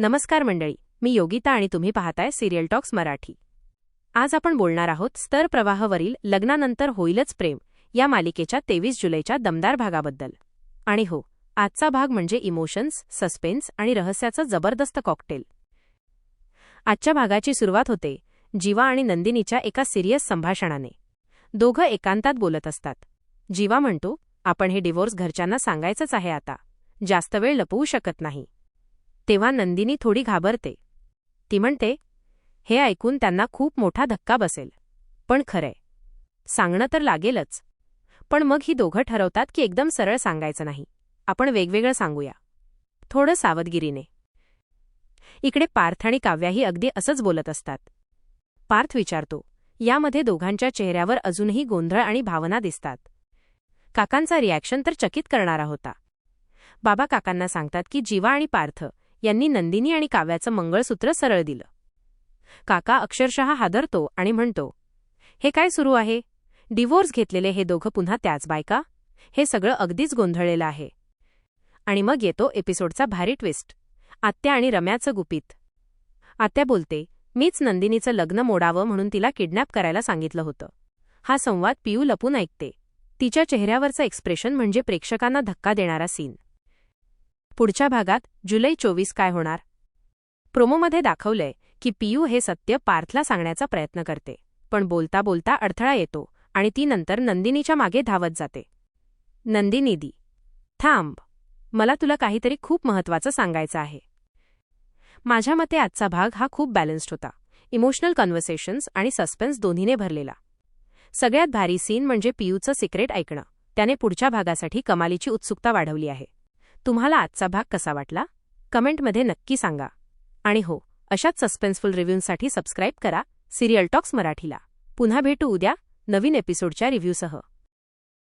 नमस्कार मंडळी मी योगिता आणि तुम्ही पाहताय सिरियल टॉक्स मराठी. आज आपण बोलणार आहोत स्तर प्रवाहावरील लग्नानंतर होईलच प्रेम या मालिकेच्या तेवीस जुलैच्या दमदार भागाबद्दल. आणि हो आजचा भाग म्हणजे इमोशन्स सस्पेन्स आणि रहस्याचं जबरदस्त कॉकटेल. आजच्या भागाची सुरुवात होते जीवा आणि नंदिनीच्या एका सिरियस संभाषणाने. दोघं एकांतात बोलत असतात. जीवा म्हणतो आपण हे डिवोर्स घरच्यांना सांगायचंच आहे आता. जास्त वेळ लपवू शकत नाही. तेव्हा नंदिनी थोडी घाबरते. ती म्हणते हे ऐकून त्यांना खूप मोठा धक्का बसेल. पण खरंय. सांगणं तर लागेलच. पण मग ही दोघं ठरवतात की एकदम सरळ सांगायचं नाही. आपण वेगवेगळं सांगूया. थोडं सावधगिरीने. इकडे पार्थ आणि काव्याही अगदी असंच बोलत असतात. पार्थ विचारतो यामध्ये दोघांच्या चेहऱ्यावर अजूनही गोंधळ आणि भावना दिसतात. काकांचा रिॲक्शन तर चकित करणारा होता. बाबा काकांना सांगतात की जीवा आणि पार्थ यांनी नंदिनी आणि काव्याचं मंगळसूत्र सरळ दिलं. काका अक्षरशः हादरतो आणि म्हणतो हे काय सुरू आहे? डिवोर्स घेतलेले हे दोघं पुन्हा त्याच बायका? हे सगळं अगदीच गोंधळलेलं आहे. आणि मग येतो एपिसोडचा भारी ट्विस्ट. आत्या आणि रम्याचं गुपित. आत्या बोलते मीच नंदिनीचं लग्न मोडावं म्हणून तिला किडनॅप करायला सांगितलं होतं. हा संवाद पियू लपून ऐकते. तिच्या चेहऱ्यावरचं एक्सप्रेशन म्हणजे प्रेक्षकांना धक्का देणारा सीन. पुढच्या भागात जुलै चोवीस काय होणार? प्रोमोमध्ये दाखवलंय की पियू हे सत्य पार्थला सांगण्याचा प्रयत्न करते पण बोलता बोलता अडथळा येतो आणि ती नंतर नंदिनीच्या मागे धावत जाते. नंदिनी दी थांब मला तुला काहीतरी खूप महत्वाचं सांगायचं आहे. माझ्या मते आजचा भाग हा खूप बॅलन्स्ड होता इमोशनल कन्व्हर्सेशन्स आणि सस्पेन्स दोन्हीने भरलेला. सगळ्यात भारी सीन म्हणजे पियूचं सिक्रेट ऐकणं त्याने पुढच्या भागासाठी कमालीची उत्सुकता वाढवली आहे. तुम्हाला आजचा भाग कसा वाटला? कमेंटमध्ये नक्की सांगा. आणि हो अशाच सस्पेन्सफुल रिव्ह्यूंसाठी सबस्क्राईब करा सिरियल टॉक्स मराठीला. पुन्हा भेटू उद्या नवीन एपिसोडच्या रिव्ह्यूसह.